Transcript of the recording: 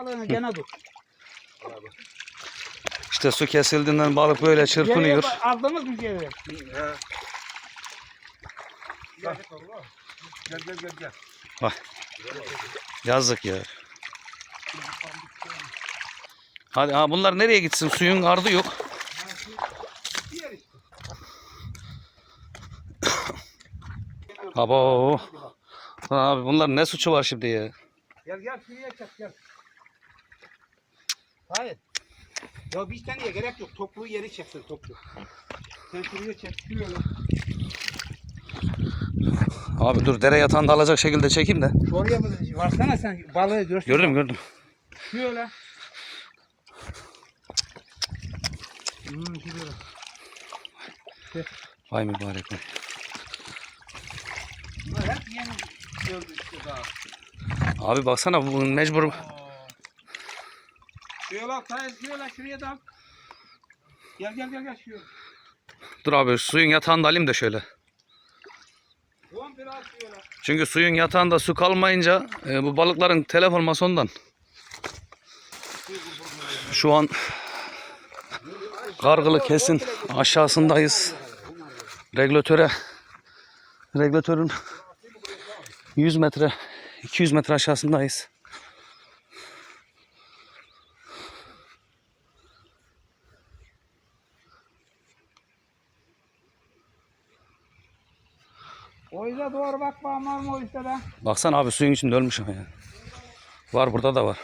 balığını gene tut. İşte su kesildiğinden balık böyle çırpınıyor. Geriye Aldınız mı geri? He. Gel gel gel. gel. Bak. Yazık ya. Hadi ha bunlar nereye gitsin? Suyun ardı yok. Abo. Abi bunlar ne suçu var şimdi ya? Gel gel şuraya çek gel. Hayır. Ya bir taneye gerek yok. Toplu yeri çeksin toplu. Sen şuraya çek. Şuraya. Abi dur dere yatağında alacak şekilde çekeyim de. Oraya mı? Varsana sen balığı görsün. Gördüm gördüm. Şöyle. Hmm, şöyle. Vay mübarek vay. Bunlar hep yeni gördü işte daha. Abi baksana bu mecbur. Şuraya bak, hayır şuraya bak, şuraya da al. Gel gel gel gel şuraya. Dur abi suyun yatağında alayım da şöyle. Çünkü suyun yatağında su kalmayınca e, bu balıkların telef olması ondan. Şu an Kargılı kesin aşağısındayız. Regülatöre regülatörün 100 metre 200 metre aşağısındayız. O yüzden doğru bak bağımlar mı o yüzden de. Baksana abi suyun içinde ölmüş ama ya. Var burada da var.